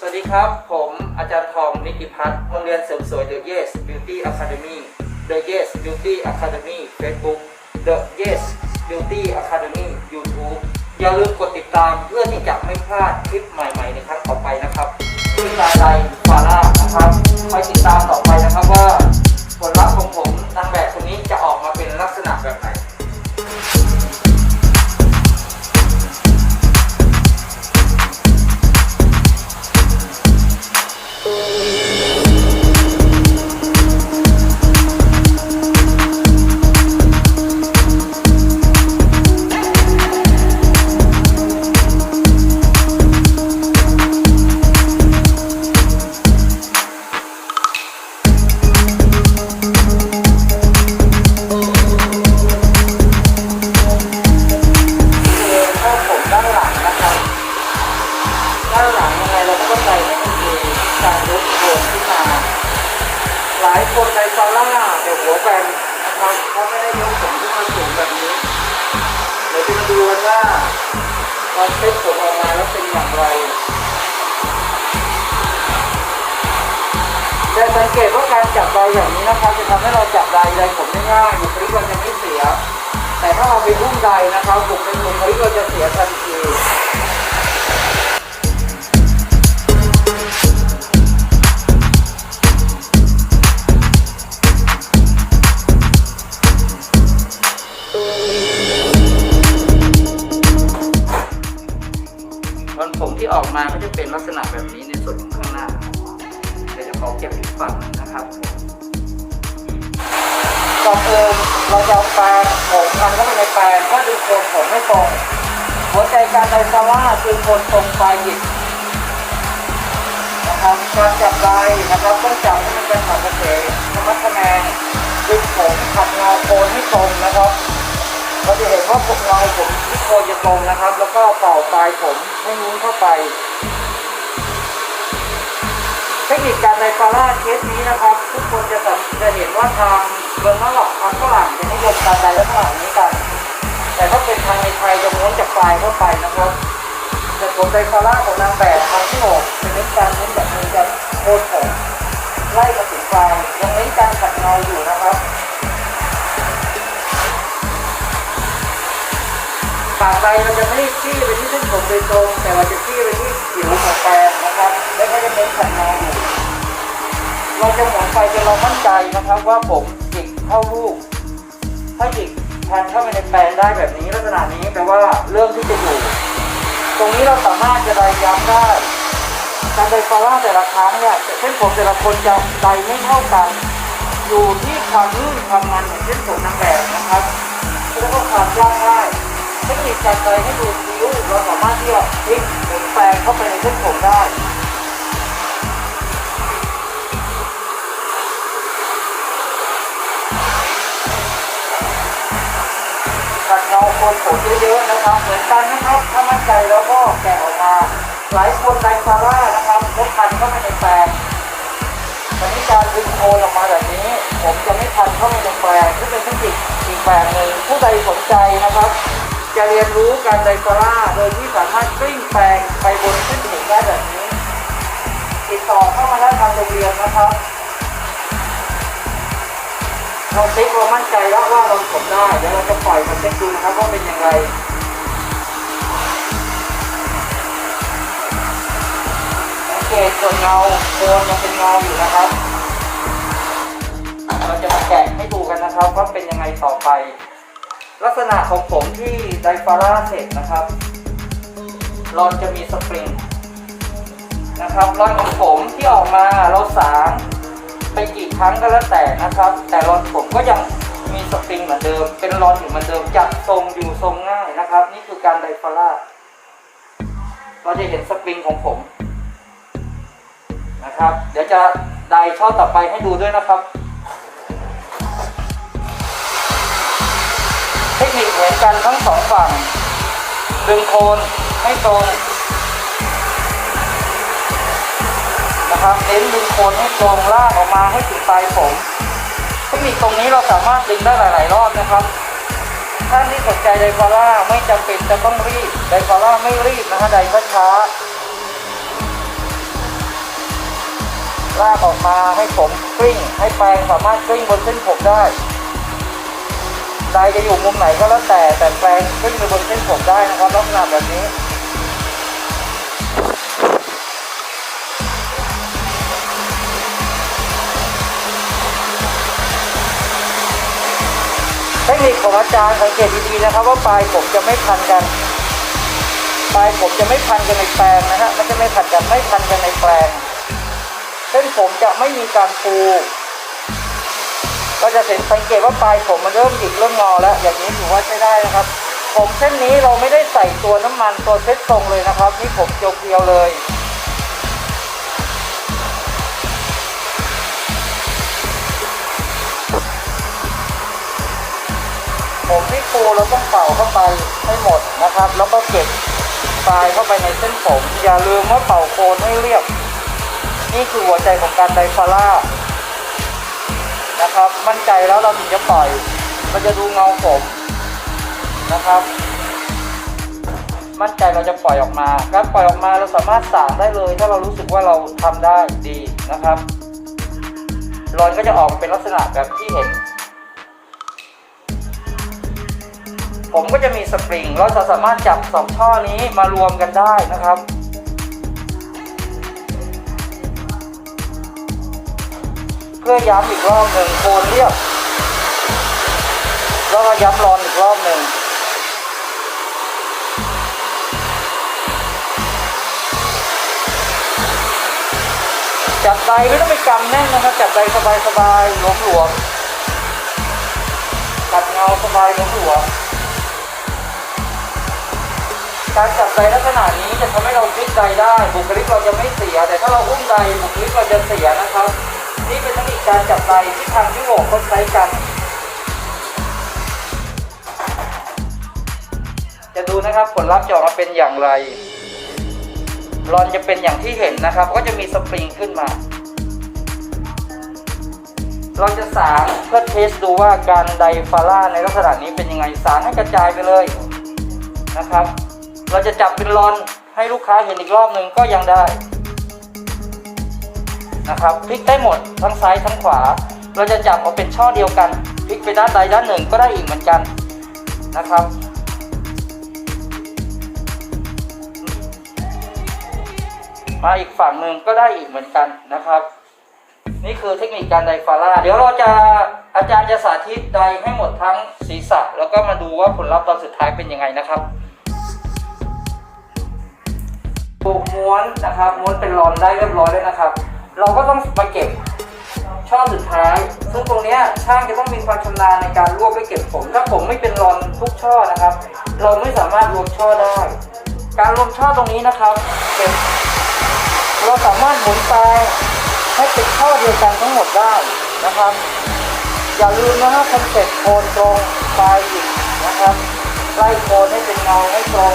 สวัสดีครับ ผมอาจารย์ทองนิติพัฒน์โรงเรียนเสริมสวย The Yes Beauty Academy The Yes Beauty Academy Facebook The Yes Beauty Academy YouTube อย่าลืมกดติดตามเพื่อที่จะไม่พลาดคลิปใหม่ๆในครั้งต่อไปนะครับด้วยตาใดฟาร่านะครับคอยติดตามต่อไปนะครับว่า ยังไงเราก็ต้องใจมีการยกโคนขึ้นมา หลายคนในซาร่าแต่หัวแบนนะครับเขาไม่ได้ยกผมขึ้นมาสูงแบบนี้ เดี๋ยวจะมาดูกันว่าตอนเซ็ตผมออกมาแล้วเป็นอย่างไรแต่สังเกตว่าการจับใบอย่างนี้นะครับ จะทำให้เราจับใดใดผมได้ง่ายบุคลิกเราจะไม่เสีย แต่ถ้าเราไปรุ่มใดนะครับบุคลิกบุคลิกเราจะเสียทันที แปรงเพื่อดึงโคนผมให้ตรง หัวใจการไดซาร่าคือโคนตรงปลายหยิบนะครับการจับใบนะครับต้องจับให้มันเป็นขอบกระเสธรรมะคะแนงดึงผมขัดเงาโคนให้ตรงนะครับเราจะเห็นว่าผมเงาผมที่โคนจะตรงนะครับ แล้วก็เป่าปลายผมให้นุ้นเข้าไปเทคนิคการในฟาร่าเคสนี้นะครับ ทุกคนจะสังจะเห็นว่าทางเมืองนอกทางฝรั่งจะนิยมการใดแลักษณะนี้กัน แต่ถ้าเป็นทางในไทยจะม้วนจากปลายเข้าไปนะครับแต่ผมในฟาร่าของนางแบบทางที่หกจะเน้นการเน้นแบบนี้จะโคนผมไล่มาถึงปลายยังเน้นการขัดเงาอยู่นะครับปากใบเราจะไม่ได้ชี้ไปที่เส้นผมโดยตรง แต่เราจะชี้ไปที่ผิวของแปรงนะครับ แล้วก็จะเป็นขัดเงาอยู่เราจะหมุนไปจนเรามั่นใจนะครับว่าผมจิกเข้าลูกถ้าจิก แทนเข้าไปในแปรงได้แบบนี้ลักษณะนี้แปลว่าเริ่มที่จะอยู่ ตรงนี้เราสามารถจะไดย้ำได้การไดฟาร่าแต่ละครั้งเนี่ยเส้นผมแต่ละคนจะไดไม่เท่ากัน อยู่ที่ความลื่นความมันของเส้นผมนางแบบนะครับแล้วก็ความยากง่ายเทคนิคการไดให้ดูคิ้วเราสามารถที่จะพลิกหมุนแปลงเข้าไปในเส้นผมได้ คนผมเยอะๆนะครับ เหมือนกันนะครับ ถ้ามั่นใจแล้วก็แกะออกมา หลายคนไดฟาร่านะครับลดพันเข้าไปในแปรงตอนนี้การดึงโคนออกมาแบบนี้ ผมจะไม่พันเข้าไปในแปรงที่เป็นเทคนิคอีกแบบหนึ่งผู้ใดสนใจนะครับ จะเรียนรู้การไดฟาร่าโดยที่สามารถกลิ้งแปรงไปบนเส้นผมได้แบบนี้ ติดต่อเข้ามาได้ทางโรงเรียนนะครับ เราเช็คเรามั่นใจแล้วว่าเราผมได้เดี๋ยวเราจะปล่อยมาเช็คดูนะครับว่าเป็นยังไงสังเกตส่วนเงาโคนยังเป็นเงาอยู่นะครับ เราจะมาแกะให้ดูกันนะครับว่าเป็นยังไงต่อไป ลักษณะของผมที่ไดฟาร่าเสร็จนะครับรอนจะมีสปริงนะครับรอนของผมที่ออกมาเราสาง ไปกี่ครั้งก็แล้วแต่นะครับ แต่รอนผมก็ยังมีสปริงเหมือนเดิม เป็นรอนอยู่เหมือนเดิมจับทรงอยู่ทรงง่ายนะครับ นี่คือการไดฟาร่าเราจะเห็นสปริงของผมนะครับ เดี๋ยวจะไดช่อต่อไปให้ดูด้วยนะครับ เทคนิคเหมือนกันทั้งสองฝั่งดึงโคนให้ตรง นะครับเน้นดึงโคนให้ตรงลากออกมาให้ถึงปลายผมเทคนิคตรงนี้เราสามารถดึงได้หลาย ๆ รอบนะครับท่านที่สนใจไดฟาร่าไม่จำเป็นจะต้องรีบไดฟาร่าไม่รีบนะฮะไดช้าลากออกมาให้ผมกลิ้งให้แปรงสามารถกลิ้งบนเส้นผมได้ไดจะอยู่มุมไหนก็แล้วแต่แต่แปรงกลิ้งไปบนเส้นผมได้นะครับลักษณะแบบนี้ เทคนิคของอาจารย์สังเกตดีๆนะครับ ว่าปลายผมจะไม่พันกัน ปลายผมจะไม่พันกันในแปลงนะฮะม่ใช่ไม่พันกันไม่พันกันในแปลงเส้นผมจะไม่มีการฟูก็จะเห็นสังเกตว่าปลายผมมันเริ่มหยิกเริ่มงอแล้ว อย่างนี้ถือว่าใช้ได้นะครับ ผมเส้นนี้เราไม่ได้ใส่ตัวน้ำมันตัวเซ็ตทรงเลยนะครับ นี่ผมเพียวๆเลย เราต้องเป่าเข้าไปให้หมดนะครับ แล้วก็เก็บปลายเข้าไปในเส้นผม อย่าลืมว่าเป่าโคนให้เรียบ นี่คือหัวใจของการไดฟาร่านะครับ มั่นใจแล้วเราถึงจะปล่อยมันจะดูเงาผมนะครับ มั่นใจเราจะปล่อยออกมา การปล่อยออกมาเราสามารถสางได้เลย ถ้าเรารู้สึกว่าเราทำได้ดีนะครับรอนก็จะออกเป็นลักษณะแบบที่เห็น ผมก็จะมีสปริง เราจะสามารถจับสองช่อนี้มารวมกันได้นะครับ เพื่อย้ำอีกรอบหนึ่งโคนเรียบ แล้วก็ย้ำรอนอีกรอบหนึ่งจับใดไม่ต้องไปกำแน่นนะครับ จับใดสบายๆหลวมๆตัดเงาสบายหลวมๆ การจับใดลักษณะนี้จะทำให้เราพลิกใดได้ บุคลิกเราจะไม่เสีย แต่ถ้าเราอุ้มใดบุคลิกเราจะเสียนะครับ นี่เป็นเทคนิคการจับใดที่ทางยุโรปเขาใช้กัน จะดูนะครับผลลัพธ์จะออกมาเป็นอย่างไรรอนจะเป็นอย่างที่เห็นนะครับ ก็จะมีสปริงขึ้นมาเราจะสางเพื่อเทสดูว่าการไดฟาร่าในลักษณะนี้เป็นยังไงสางให้กระจายไปเลยนะครับ เราจะจับเป็นรอนให้ลูกค้าเห็นอีกรอบหนึ่งก็ยังได้นะครับพลิกได้หมดทั้งซ้ายทั้งขวา เราจะจับเอาเป็นช่อเดียวกันพลิกไปด้านใดด้านหนึ่งก็ได้อีกเหมือนกันนะครับ มาอีกฝั่งหนึ่งก็ได้อีกเหมือนกันนะครับ นี่คือเทคนิคการไดฟาร่าเดี๋ยวเราจะอาจารย์จะสาธิตไดให้หมดทั้งศีรษะ แล้วก็มาดูว่าผลลัพธ์ตอนสุดท้ายเป็นยังไงนะครับ ม้วนนะครับ ม้วนเป็นรอนได้เรียบร้อยแล้วนะครับ เราก็ต้องมาเก็บช่อสุดท้าย ซึ่งตรงเนี้ยช่างจะต้องมีความชำนาญในการรวบและเก็บผม ถ้าผมไม่เป็นรอนทุกช่อนะครับ เราไม่สามารถรวมช่อได้ การรวมช่อตรงนี้นะครับเก็บเราสามารถหมุนแปลงให้เป็นช่อเดียวกันทั้งหมดได้นะครับ อย่าลืมนะฮะคอนเซ็ปต์โคนตรงปลายหยิกนะครับไล่โคนให้เป็นเงาให้ตรง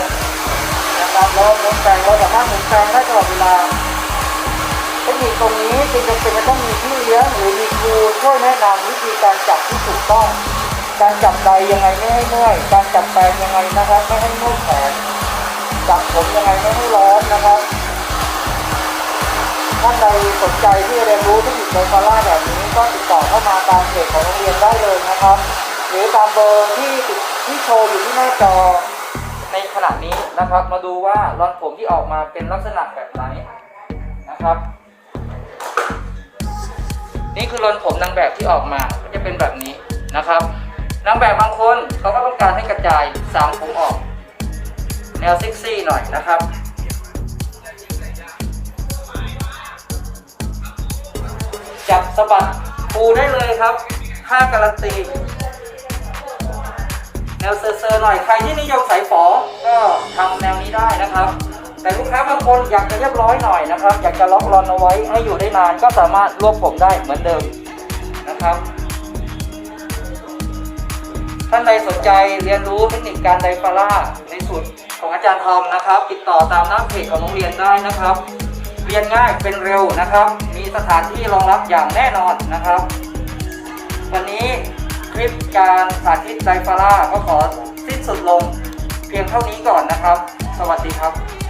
นะครับแล้วหมุนแปลงเราสามารถหมุนแปลงได้ตลอดเวลาเทคนิคตรงนี้จึงจำเป็นจะต้องมีพี่เลี้ยงหรือมีครูช่วยแนะนำวิธีการจับที่ถูกต้อง การจับใดยังไงไม่ให้เมื่อยการจับแปลงยังไงนะครับไม่ให้เมื่อยแขนจับผมยังไงไม่ให้ร้อนนะครับท่านใดสนใจที่จะเรียนรู้เทคนิคไดฟาร่าแบบนี้ก็ติดต่อเข้ามาตามเพจของโรงเรียนได้เลยนะครับ หรือตามเบอร์ที่ติดที่โชว์อยู่ที่หน้าจอ ในขณะนี้นะครับ มาดูว่ารอนผมที่ออกมาเป็นลักษณะแบบไหนนะครับ นี่คือรอนผมนางแบบที่ออกมาก็จะเป็นแบบนี้นะครับนางแบบบางคนเขาก็ต้องการให้กระจายสางผมออก แนวเซ็กซี่หน่อยนะครับจับสะบัดปูได้เลยครับค่าการันตี แนวเซอร์ๆหน่อยใครที่นิยมสายฝอก็ทำแนวนี้ได้นะครับ แต่ลูกค้าบางคนอยากจะเรียบร้อยหน่อยนะครับ อยากจะล็อกรอนเอาไว้ให้อยู่ได้นานก็สามารถรวบผมได้เหมือนเดิมนะครับ ท่านใดสนใจเรียนรู้เทคนิคการไดฟาร่าในสูตรของอาจารย์ทอมนะครับ ติดต่อตามหน้าเพจของโรงเรียนได้นะครับ เรียนง่ายเป็นเร็วนะครับ มีสถานที่รองรับอย่างแน่นอนนะครับ วันนี้ คลิปการสาธิตไดฟาร่าก็ขอสิ้นสุดลงเพียงเท่านี้ก่อนนะครับ สวัสดีครับ